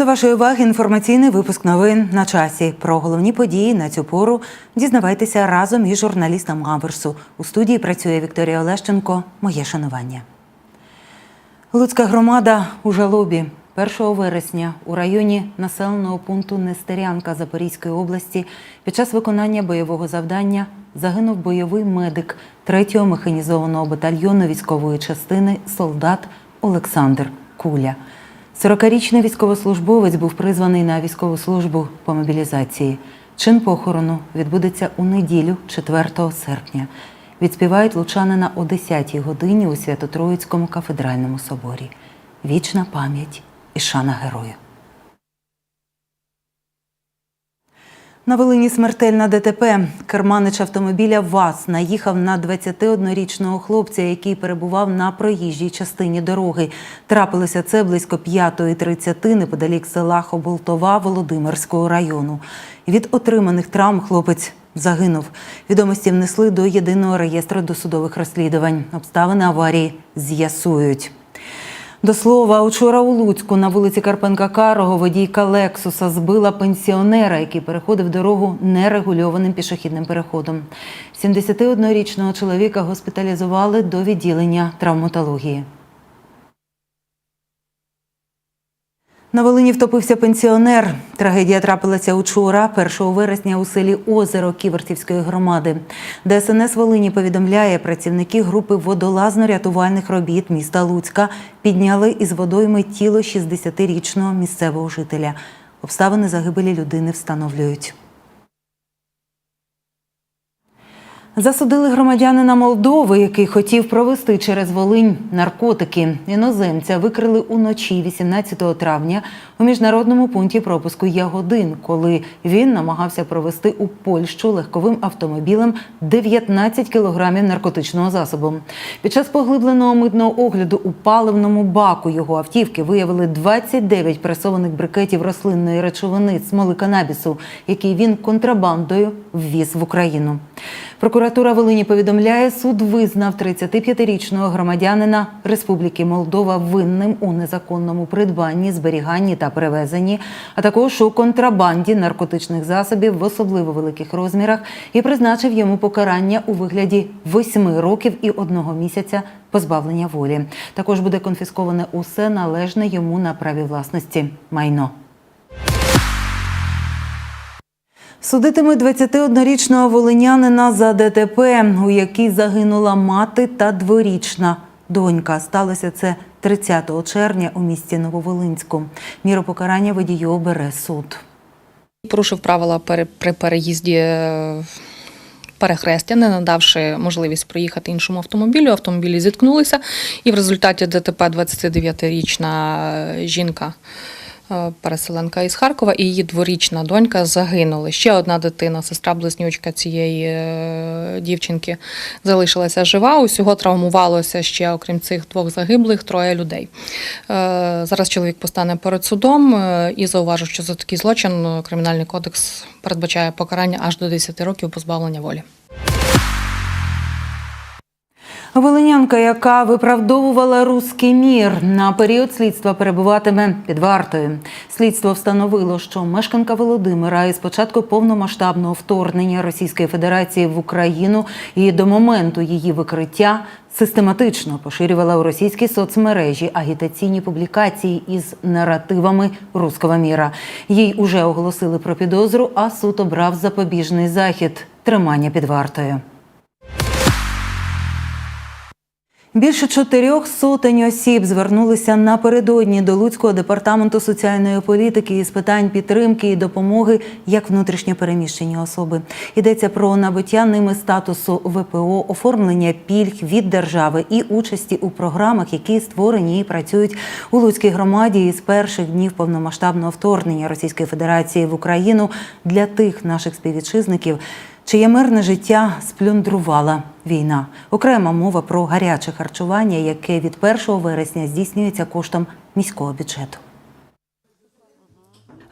До вашої уваги інформаційний випуск новин на часі. Про головні події на цю пору дізнавайтеся разом із журналістом Аверсу. У студії працює Вікторія Олещенко. Моє шанування. Луцька громада у жалобі. 1 вересня у районі населеного пункту Нестерянка Запорізької області під час виконання бойового завдання загинув бойовий медик 3-го механізованого батальйону військової частини солдат Олександр Куля. 40-річний військовослужбовець був призваний на військову службу по мобілізації. Чин похорону відбудеться у неділю, 4 серпня. Відспівають лучанина о 10-й годині у Свято-Троїцькому кафедральному соборі. Вічна пам'ять і шана герою. На Волині смертельна ДТП. Керманич автомобіля ВАЗ наїхав на 21-річного хлопця, який перебував на проїжджій частині дороги. Трапилося це близько 5.30 неподалік села Хоболтова Володимирського району. Від отриманих травм хлопець загинув. Відомості внесли до єдиного реєстру досудових розслідувань. Обставини аварії з'ясують. До слова, учора у Луцьку на вулиці Карпенка Карого водійка Лексуса збила пенсіонера, який переходив дорогу нерегульованим пішохідним переходом. 71-річного чоловіка госпіталізували до відділення травматології. На Волині втопився пенсіонер. Трагедія трапилася учора, 1 вересня, у селі Озеро Ківертівської громади. ДСНС Волині повідомляє, працівники групи водолазно-рятувальних робіт міста Луцька підняли із водойми тіло 60-річного місцевого жителя. Обставини загибелі людини встановлюють. Засудили громадянина Молдови, який хотів провести через Волинь наркотики. Іноземця викрили уночі 18 травня у міжнародному пункті пропуску Ягодин, коли він намагався провести у Польщу легковим автомобілем 19 кілограмів наркотичного засобу. Під час поглибленого митного огляду у паливному баку його автівки виявили 29 пресованих брикетів рослинної речовини смоли канабісу, який він контрабандою ввіз в Україну. Прокуратура Волині повідомляє, суд визнав 35-річного громадянина Республіки Молдова винним у незаконному придбанні, зберіганні та перевезенні, а також у контрабанді наркотичних засобів в особливо великих розмірах і призначив йому покарання у вигляді 8 років і одного місяця позбавлення волі. Також буде конфісковане усе належне йому на праві власності майно. Судитиме 21-річного волинянина за ДТП, у якій загинула мати та дворічна донька. Сталося це 30 червня у місті Нововолинську. Міру покарання водію обере суд. Порушив правила при переїзді е, перехрестя, не надавши можливість проїхати іншому автомобілю. Автомобілі зіткнулися, і в результаті ДТП 29-річна жінка. Е, Переселенка із Харкова і її дворічна донька загинули. Ще одна дитина, сестра близнючка цієї е, дівчинки, залишилася жива. Усього травмувалося ще, окрім цих двох загиблих, троє людей. Е, Зараз чоловік постане перед судом і зауважу, що за такий злочин Кримінальний кодекс передбачає покарання аж до 10 років позбавлення волі. Волинянка, яка виправдовувала руський мір, на період слідства перебуватиме під вартою. Слідство встановило, що мешканка Володимира із початку повномасштабного вторгнення Російської Федерації в Україну і до моменту її викриття систематично поширювала у російській соцмережі агітаційні публікації із наративами руського міра. Їй уже оголосили про підозру, а суд обрав запобіжний захід тримання під вартою. Більше чотирьох сотень осіб звернулися напередодні до Луцького департаменту соціальної політики із питань підтримки і допомоги як внутрішньо переміщені особи. Йдеться про набуття ними статусу ВПО, оформлення пільг від держави і участі у програмах, які створені і працюють у Луцькій громаді із перших днів повномасштабного вторгнення Російської Федерації в Україну для тих наших співвітчизників, чиє мирне життя сплюндрувала війна. Окрема мова про гаряче харчування, яке від 1 вересня здійснюється коштом міського бюджету.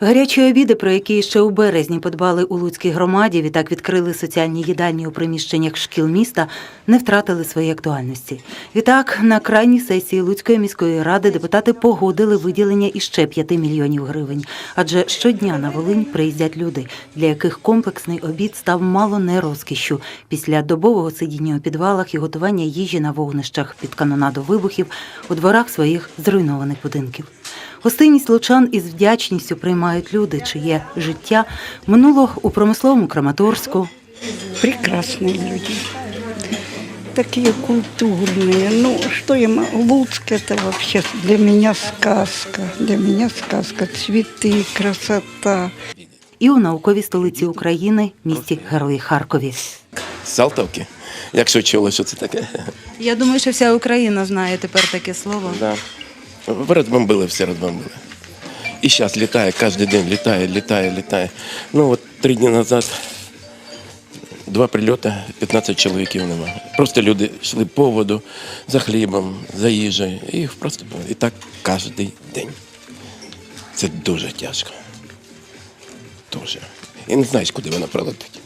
Гарячі обіди, про які ще у березні подбали у Луцькій громаді, відтак відкрили соціальні їдальні у приміщеннях шкіл міста, не втратили своєї актуальності. Відтак, на крайній сесії Луцької міської ради депутати погодили виділення іще 5 мільйонів гривень. Адже щодня на Волинь приїздять люди, для яких комплексний обід став мало не розкішшю після добового сидіння у підвалах і готування їжі на вогнищах під канонаду вибухів у дворах своїх зруйнованих будинків. Гостинність лучан із вдячністю приймають люди, чиє життя минуло у промисловому Краматорську, прекрасные люди. Такие культурные. Ну, что я могу? Луцк это вообще для меня сказка. Для меня сказка. Цветы, красота. і у науковій столиці України, місті Герої Харкові. Салтовки. Якщо чули, що це таке. Я думаю, що вся Україна знає тепер таке слово. Да. Розбомбили, все розбомбили. І зараз літає, кожен день літає, літає, літає. Ну от три дні назад два прильоти, 15 чоловіків немає. Просто люди йшли по воду за хлібом, за їжею. І просто. І так кожен день. Це дуже тяжко. Дуже. І не знаєш, куди вона пролетить.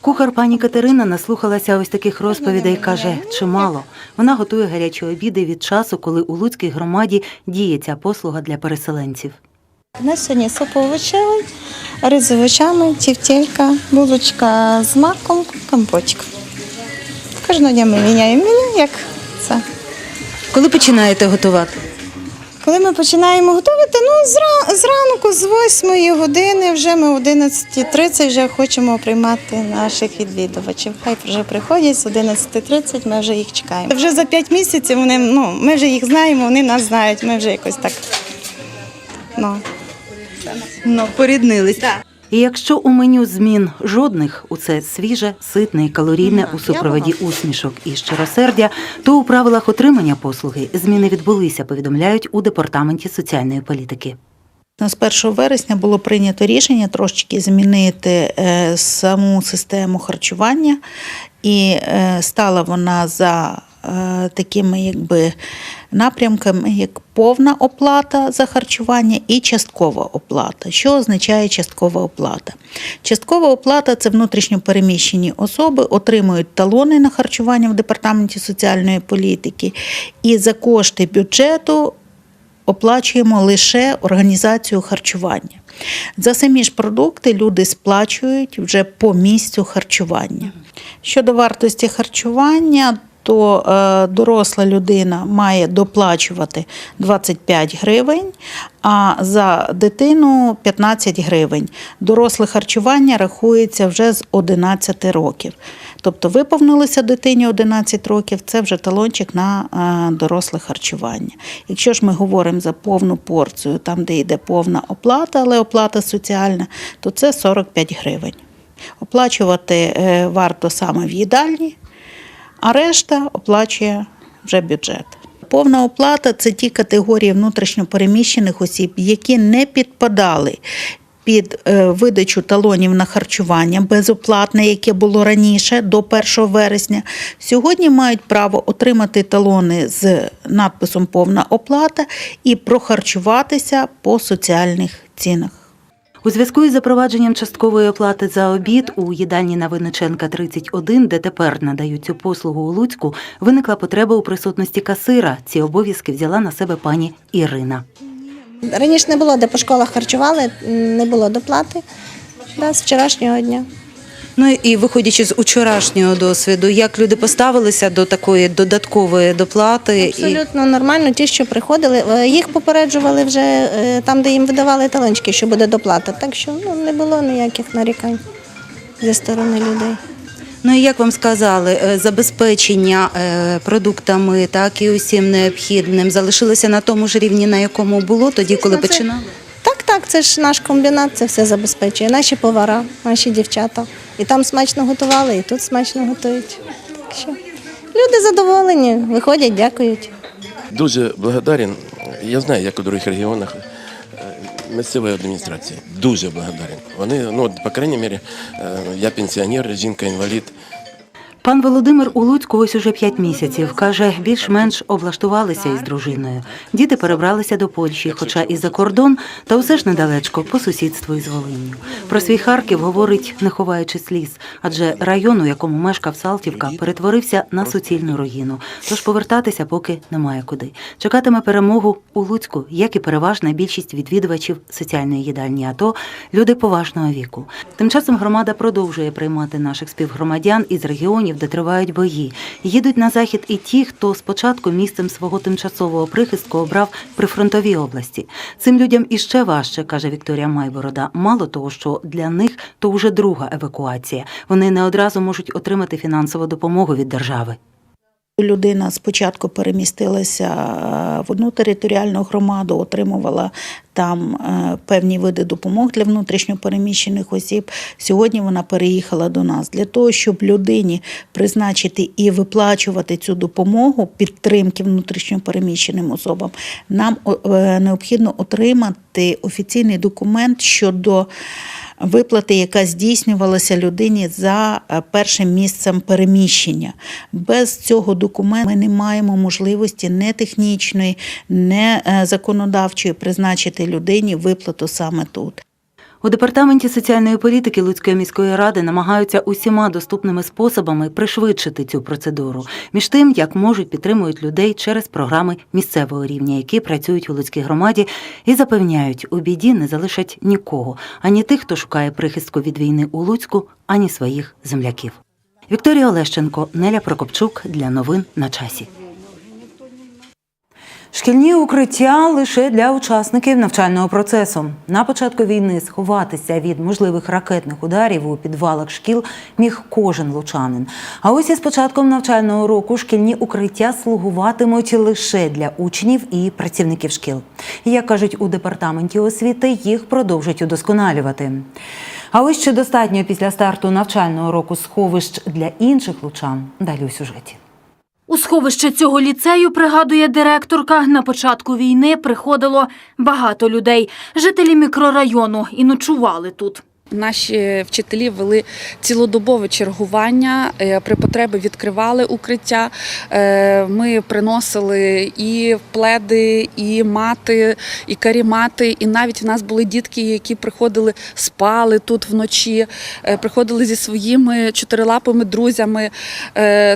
Кухар пані Катерина наслухалася ось таких розповідей. каже, чимало. Вона готує гарячі обіди від часу, коли у Луцькій громаді діє ця послуга для переселенців. У нас сьогодні суп овочевий, рис з овочами, тівтелька, булочка з маком, компотик. Кожного дня ми міняємо меню, як це. Коли починаєте готувати? Коли ми починаємо готувати, ну зра- зранку, з 8 години, вже ми о 11.30 вже хочемо приймати наших відвідувачів. Хай вже приходять з 11.30, ми вже їх чекаємо. Вже за 5 місяців вони, ну, ми вже їх знаємо, вони нас знають, ми вже якось так. Ну, Ну, поріднились. І якщо у меню змін жодних, у це свіже, ситне і калорійне у супроводі усмішок і щиросердя, то у правилах отримання послуги зміни відбулися, повідомляють у департаменті соціальної політики. Нас 1 вересня було прийнято рішення трошечки змінити е, саму систему харчування, і е, стала вона за е, такими якби напрямками, як повна оплата за харчування і часткова оплата. Що означає часткова оплата? Часткова оплата це внутрішньо переміщені особи, отримують талони на харчування в департаменті соціальної політики, і за кошти бюджету оплачуємо лише організацію харчування. За самі ж продукти люди сплачують вже по місцю харчування. Щодо вартості харчування, то е, доросла людина має доплачувати 25 гривень, а за дитину 15 гривень. Доросле харчування рахується вже з 11 років. Тобто виповнилося дитині 11 років, це вже талончик на е, доросле харчування. Якщо ж ми говоримо за повну порцію, там, де йде повна оплата, але оплата соціальна, то це 45 гривень. Оплачувати е, варто саме в їдальні, а решта оплачує вже бюджет. Повна оплата це ті категорії внутрішньопереміщених осіб, які не підпадали під е, видачу талонів на харчування безоплатне, яке було раніше до 1 вересня. Сьогодні мають право отримати талони з надписом Повна оплата і прохарчуватися по соціальних цінах. У зв'язку із запровадженням часткової оплати за обід у їдальні на Винниченка 31, де тепер надають цю послугу у Луцьку, виникла потреба у присутності касира. Ці обов'язки взяла на себе пані Ірина. Раніше не було, де по школах харчували, не було доплати. Да, з вчорашнього дня. Ну і виходячи з учорашнього досвіду, як люди поставилися до такої додаткової доплати Абсолютно нормально. Ті, що приходили, е, їх попереджували вже е, там, де їм видавали талончики, що буде доплата. Так що ну, не було ніяких нарікань зі сторони людей. Ну і як вам сказали, е, забезпечення продуктами, так і усім необхідним залишилося на тому ж рівні, на якому було тоді, коли це- починали? Так, так, це ж наш комбінат, це все забезпечує. Наші повара, наші дівчата. І там смачно готували, і тут смачно готують. Так що люди задоволені, виходять, дякують. Дуже благодарен. Я знаю, як у других регіонах е, місцевої адміністрації. Дуже благодарен. Вони, ну, по крайній мірі, е, я пенсіонер, жінка інвалід. Пан Володимир у Луцьку ось уже п'ять місяців. Каже, більш-менш облаштувалися із дружиною. Діти перебралися до Польщі, хоча і за кордон, та усе ж недалечко по сусідству із Волинню. Про свій Харків говорить, не ховаючи сліз, адже район, у якому мешкав Салтівка, перетворився на суцільну руїну. Тож повертатися поки немає куди. Чекатиме перемогу у Луцьку, як і переважна більшість відвідувачів соціальної їдальні АТО, люди поважного віку. Тим часом громада продовжує приймати наших співгромадян із регіонів, де тривають бої. Їдуть на захід і ті, хто спочатку місцем свого тимчасового прихистку обрав прифронтові області. Цим людям іще важче, каже Вікторія Майборода. Мало того, що для них то вже друга евакуація. Вони не одразу можуть отримати фінансову допомогу від держави. Людина спочатку перемістилася в одну територіальну громаду, отримувала там е, певні види допомог для внутрішньопереміщених осіб. Сьогодні вона переїхала до нас для того, щоб людині призначити і виплачувати цю допомогу підтримки внутрішньопереміщеним особам. Нам е, необхідно отримати офіційний документ щодо виплати, яка здійснювалася людині за е, першим місцем переміщення. Без цього документу ми не маємо можливості не технічної, не е, законодавчої призначити людині виплату саме тут. У департаменті соціальної політики Луцької міської ради намагаються усіма доступними способами пришвидшити цю процедуру. Між тим, як можуть, підтримують людей через програми місцевого рівня, які працюють у Луцькій громаді, і запевняють, у біді не залишать нікого, ані тих, хто шукає прихистку від війни у Луцьку, ані своїх земляків. Вікторія Олещенко, Неля Прокопчук для новин на часі. Шкільні укриття лише для учасників навчального процесу. На початку війни сховатися від можливих ракетних ударів у підвалах шкіл міг кожен лучанин. А ось із початком навчального року шкільні укриття слугуватимуть лише для учнів і працівників шкіл. Як кажуть у департаменті освіти, їх продовжать удосконалювати. А ось чи достатньо після старту навчального року сховищ для інших лучан? Далі у сюжеті. У сховище цього ліцею, пригадує директорка, на початку війни приходило багато людей. Жителі мікрорайону і ночували тут. Наші вчителі вели цілодобове чергування, е, при потребі відкривали укриття. Е, Ми приносили і пледи, і мати, і карімати. І навіть в нас були дітки, які приходили, спали тут вночі, е, приходили зі своїми чотирилапими друзями.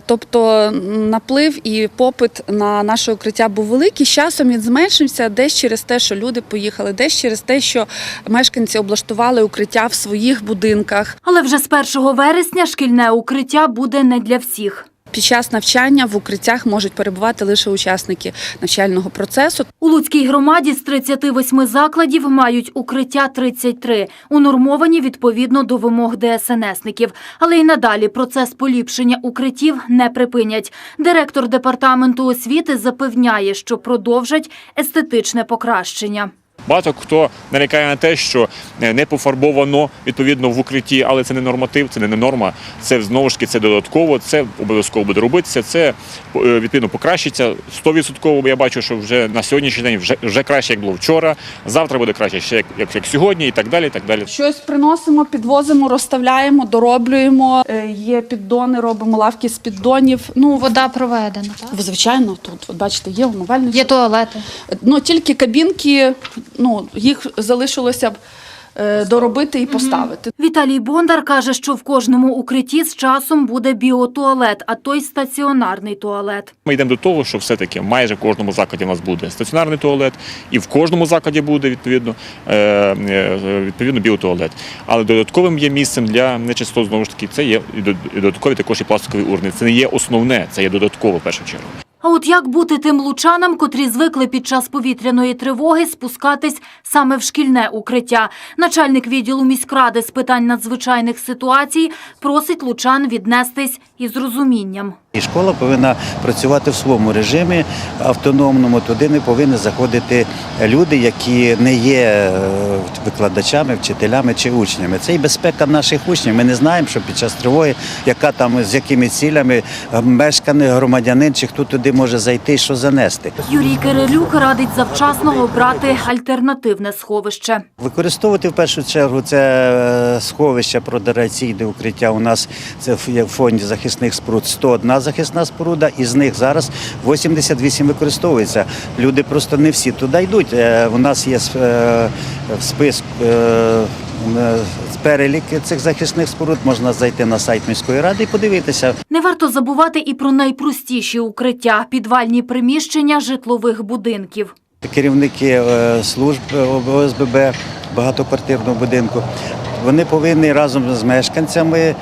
Тобто наплив і попит на наше укриття був великий. З часом він зменшився десь через те, що люди поїхали, десь через те, що мешканці облаштували укриття в своїх будинках. Але вже з 1 вересня шкільне укриття буде не для всіх. Під час навчання в укриттях можуть перебувати лише учасники навчального процесу. У Луцькій громаді з 38 закладів мають укриття 33, унормовані відповідно до вимог ДСНСників. Але й надалі процес поліпшення укриттів не припинять. Директор департаменту освіти запевняє, що продовжать естетичне покращення. Багато хто нарікає на те, що е, не пофарбовано відповідно в укритті, але це не норматив, це не норма. Це знову ж таки це додатково, це обов'язково буде робитися. Це е, відповідно покращиться 100%. бо Я бачу, що вже на сьогоднішній день вже, вже краще, як було вчора. Завтра буде краще ще як, як, як сьогодні, і так далі. І так далі. Щось приносимо, підвозимо, розставляємо, дороблюємо. Е, Є піддони, робимо лавки з піддонів. Ну Вода проведена, так? звичайно, тут от бачите, є умивальний. Є туалети. Ну тільки кабінки, ну їх залишилося б е, доробити і поставити. Віталій Бондар каже, що в кожному укритті з часом буде біотуалет, а то й стаціонарний туалет. Ми йдемо до того, що все-таки майже в кожному закладі у нас буде стаціонарний туалет, і в кожному закладі буде відповідно, е, е, відповідно біотуалет. Але додатковим є місцем для нечистот, знову ж таки, це є додаткові також і пластикові урни. Це не є основне, це є додатково в першу чергу. А от як бути тим лучанам, котрі звикли під час повітряної тривоги спускатись саме в шкільне укриття? Начальник відділу міськради з питань надзвичайних ситуацій просить лучан віднестись із розумінням. І школа повинна працювати в своєму режимі автономному. Туди не повинні заходити люди, які не є е, викладачами, вчителями чи учнями. Це і безпека наших учнів. Ми не знаємо, що під час тривоги, яка там з якими цілями е, мешканий громадянин чи хто туди може зайти, що занести. Юрій Кирилюк радить завчасно обрати альтернативне сховище. Використовувати в першу чергу це е, сховище продераційне укриття. У нас це в- фонді захисних споруд 101 захисна споруда, із них зараз 88 використовується. Люди просто не всі туди йдуть. Е, У нас є е, е, Перелік цих захисних споруд можна зайти на сайт міської ради і подивитися. Не варто забувати і про найпростіші укриття – підвальні приміщення житлових будинків. керівники е, служб е, ОСББ багатоквартирного будинку. Вони повинні разом з мешканцями е,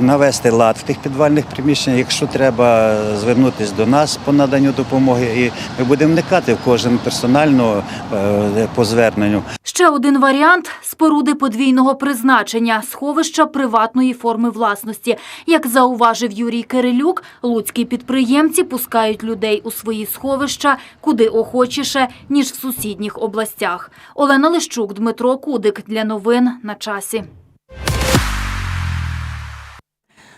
навести лад в тих підвальних приміщеннях. Якщо треба звернутися до нас по наданню допомоги, і ми будемо вникати в кожен персонально е, по зверненню. Ще один варіант – споруди подвійного призначення – сховища приватної форми власності. Як зауважив Юрій Кирилюк, луцькі підприємці пускають людей у свої сховища куди охочіше, ніж в сусідніх областях. Олена Лищук, Дмитро Кудик. Для новин на часі.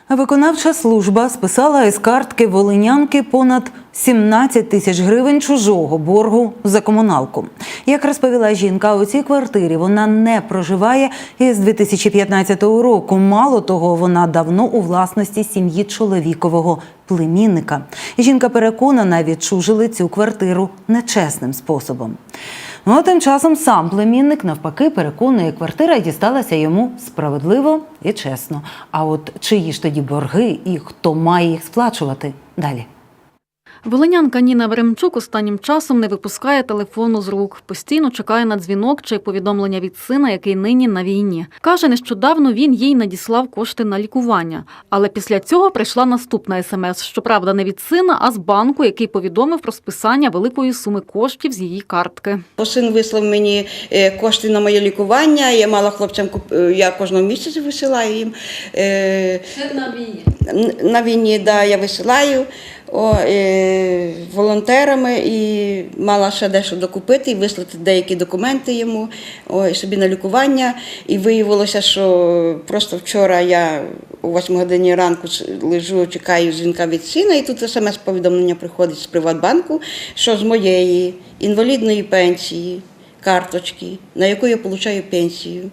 Виконавча служба списала із картки волинянки понад 17 тисяч гривень чужого боргу за комуналку. Як розповіла жінка, у цій квартирі вона не проживає із 2015 року. Мало того, вона давно у власності сім'ї чоловікового племінника. Жінка переконана, відчужили цю квартиру нечесним способом. Ну а тим часом сам племінник навпаки переконує, квартира дісталася йому справедливо і чесно. А от чиї ж тоді борги і хто має їх сплачувати? Далі. Волинянка Ніна Веремчук останнім часом не випускає телефону з рук. Постійно чекає на дзвінок чи повідомлення від сина, який нині на війні. Каже, нещодавно він їй надіслав кошти на лікування. Але після цього прийшла наступна смс. Щоправда, не від сина, а з банку, який повідомив про списання великої суми коштів з її картки. Син вислав мені е, кошти на моє лікування. Я мала хлопцям куп- е, я кожного місяця висилаю їм. Це на війні? На війні, да, я висилаю о, е, волонтерами і мала ще дещо докупити і вислати деякі документи йому о, собі на лікування. І виявилося, що просто вчора я о 8 годині ранку лежу, чекаю дзвінка від сина, і тут смс-повідомлення приходить з Приватбанку, що з моєї інвалідної пенсії, карточки, на яку я отримую пенсію.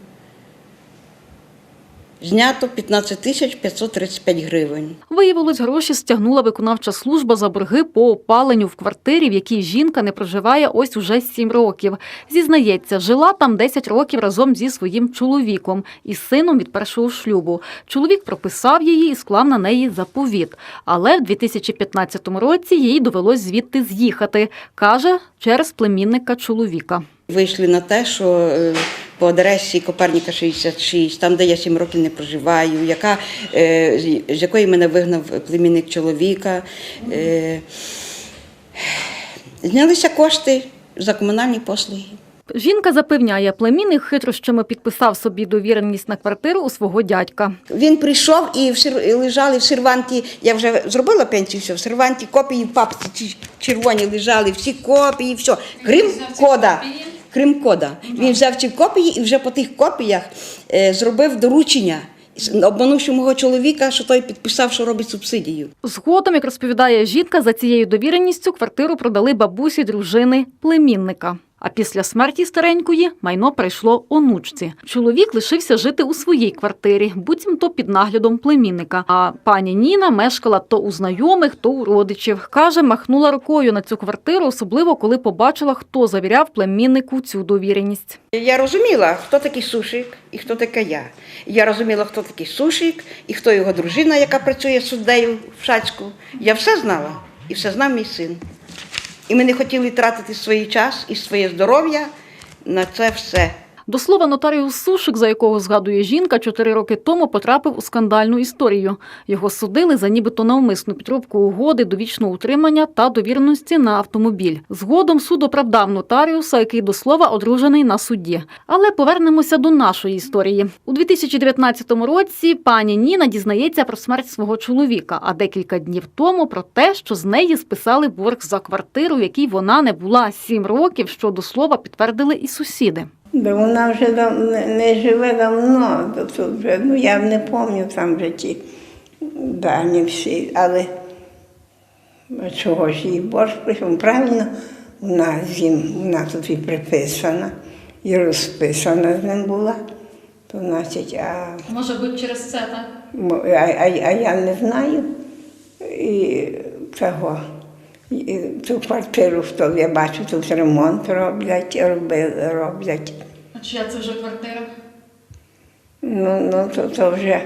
Знято 15 тисяч 535 гривень. Виявилось, гроші стягнула виконавча служба за борги по опаленню в квартирі, в якій жінка не проживає ось уже сім років. Зізнається, жила там 10 років разом зі своїм чоловіком і сином від першого шлюбу. Чоловік прописав її і склав на неї заповіт. Але в 2015 році їй довелось звідти з'їхати, каже, через племінника чоловіка. Вийшли на те, що е, по адресі Коперніка 66, там, де я 7 років не проживаю, яка, е, з- якої мене вигнав племінник чоловіка. Е, Знялися кошти за комунальні послуги. Жінка запевняє, племінник хитрощами підписав собі довіреність на квартиру у свого дядька. Він прийшов і, в сер... і лежали в серванті. Я вже зробила пенсію, все, в серванті копії в папці червоні лежали, всі копії, все. Крім кода. Крім кода. Він взяв ці копії і вже по тих копіях е, зробив доручення, обманувши мого чоловіка, що той підписав, що робить субсидію. Згодом, як розповідає жінка, за цією довіреністю квартиру продали бабусі дружини племінника. А після смерті старенької майно прийшло онучці. Чоловік лишився жити у своїй квартирі, буцімто під наглядом племінника. А пані Ніна мешкала то у знайомих, то у родичів. Каже, махнула рукою на цю квартиру, особливо коли побачила, хто завіряв племіннику цю довіреність. Я розуміла, хто такий сушик і хто така я. Я розуміла, хто такий сушик і хто його дружина, яка працює суддею в Шацьку. Я все знала і все знав мій син. І ми не хотіли тратити свій час і своє здоров'я на це все. До слова, нотаріус Сушик, за якого згадує жінка, чотири роки тому потрапив у скандальну історію. Його судили за нібито навмисну підробку угоди, довічного утримання та довіреності на автомобіль. Згодом суд оправдав нотаріуса, який до слова одружений на судді. Але повернемося до нашої історії. У 2019 році пані Ніна дізнається про смерть свого чоловіка, а декілька днів тому про те, що з неї списали борг за квартиру, в якій вона не була сім років, що до слова підтвердили і сусіди. Бо вона вже дав- не, живе давно, тут вже, ну я не пам'ятаю там вже ті дані всі, але Чого ж їй борщ прийшов? Правильно, вона, з ним, вона тут і приписана, і розписана з ним була. То, значить, а, Може бути через це, так? а, а, а я не знаю. І цього. Цю квартиру, що я бачу, тут ремонт роблять, роби, роблять. А чия це вже квартира? Ну, ну то, то вже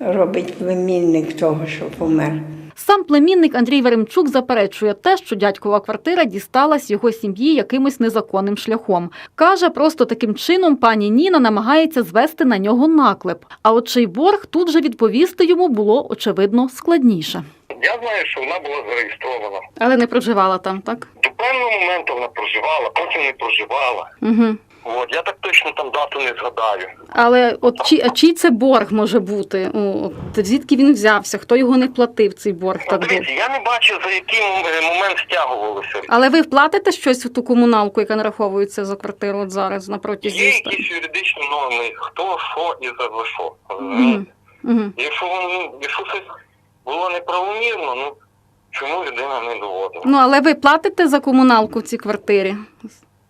робить племінник того, що помер. Сам племінник Андрій Веремчук заперечує те, що дядькова квартира дісталась його сім'ї якимось незаконним шляхом. Каже, просто таким чином пані Ніна намагається звести на нього наклеп. А от чий борг тут же відповісти йому було очевидно складніше. Я знаю, що вона була зареєстрована. Але не проживала там, так? До певного моменту вона проживала, потім не проживала. Угу. От я так точно там дату не згадаю. Але от чи, а чий це борг може бути? О, от звідки він взявся? Хто його не платив, цей борг так довго? Дивіться, я не бачив, за який момент стягувалося. Але ви вплатите щось в ту комуналку, яка нараховується за квартиру от зараз на протязі Є якісь юридичні норми, хто, що і за що. Мгм. розумієте? Якщо ну, якщо це було неправомірно, ну чому людина не доводила? Ну але ви платите за комуналку в цій квартирі?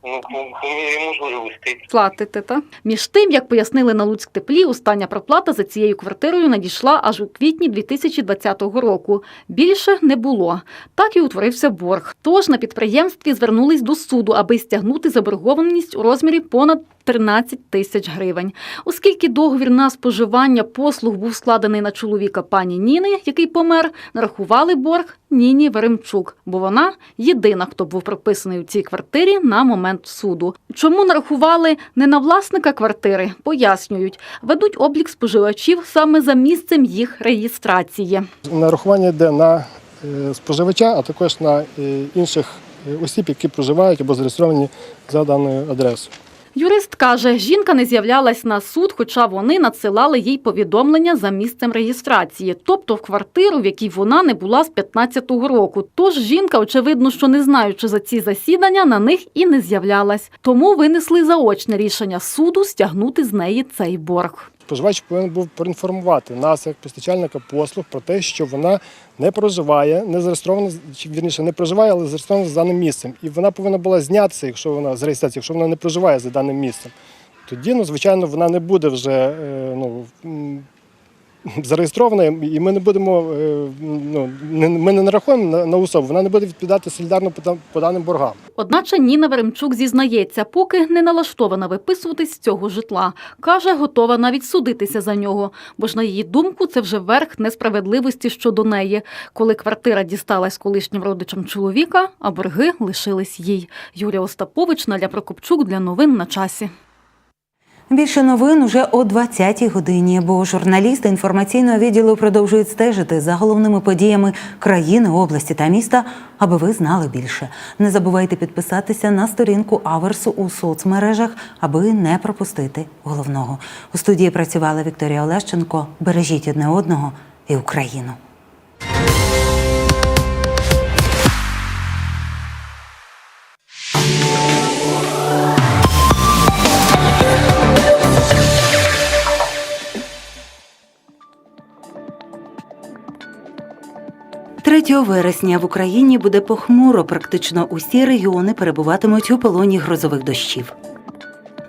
Ну, по, мірі можливості. Платите, так? Між тим, як пояснили на Луцьк теплі, остання проплата за цією квартирою надійшла аж у квітні 2020 року. Більше не було. Так і утворився борг. Тож на підприємстві звернулись до суду, аби стягнути заборгованість у розмірі понад 13 тисяч гривень. Оскільки договір на споживання послуг був складений на чоловіка пані Ніни, який помер, нарахували борг Ніні Веремчук, бо вона єдина, хто був прописаний у цій квартирі на момент суду. Чому нарахували не на власника квартири, пояснюють. Ведуть облік споживачів саме за місцем їх реєстрації. Нарахування йде на е, споживача, а також на е, інших е, осіб, які проживають або зареєстровані за даною адресою. Юрист каже, жінка не з'являлась на суд, хоча вони надсилали їй повідомлення за місцем реєстрації, тобто в квартиру, в якій вона не була з 15-го року. Тож жінка, очевидно, що не знаючи за ці засідання, на них і не з'являлась. Тому винесли заочне рішення суду стягнути з неї цей борг. Споживач повинен був проінформувати нас, як постачальника послуг, про те, що вона не проживає, не зареєстрована, чи вірніше не проживає, але зареєстрована за даним місцем. І вона повинна була знятися, якщо вона з реєстрації, якщо вона не проживає за даним місцем. Тоді, ну, звичайно, вона не буде вже е, ну, зареєстрована, і ми не будемо, е, ну, ми не нарахуємо на, особу, вона не буде відповідати солідарно по, дан- по даним боргам. Одначе Ніна Веремчук зізнається, поки не налаштована виписуватись з цього житла. Каже, готова навіть судитися за нього, бо ж на її думку це вже верх несправедливості щодо неї, коли квартира дісталась колишнім родичам чоловіка, а борги лишились їй. Юлія Остапович, Наля Прокопчук для новин на часі. Більше новин уже о 20-й годині, бо журналісти інформаційного відділу продовжують стежити за головними подіями країни, області та міста, аби ви знали більше. Не забувайте підписатися на сторінку Аверсу у соцмережах, аби не пропустити головного. У студії працювала Вікторія Олещенко. Бережіть одне одного і Україну. Третього вересня в Україні буде похмуро. Практично усі регіони перебуватимуть у полоні грозових дощів.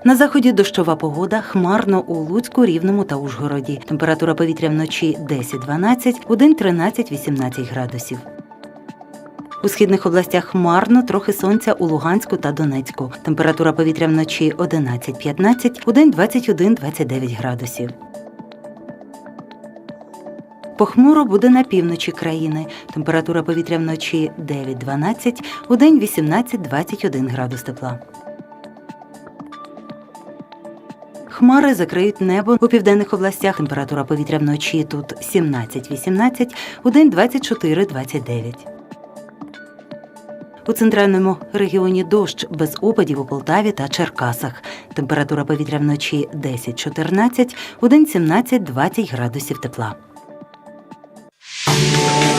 На заході дощова погода, хмарно у Луцьку, Рівному та Ужгороді. Температура повітря вночі 10-12, у день 13-18 градусів. У східних областях хмарно, трохи сонця у Луганську та Донецьку. Температура повітря вночі 11-15, у день 21-29 градусів. Похмуро буде на півночі країни. Температура повітря вночі 9-12, у день 18-21 градус тепла. Хмари закриють небо у південних областях. Температура повітря вночі тут 17-18, у день 24-29. У центральному регіоні дощ без опадів у Полтаві та Черкасах. Температура повітря вночі 10-14, у день 17-20 градусів тепла. Música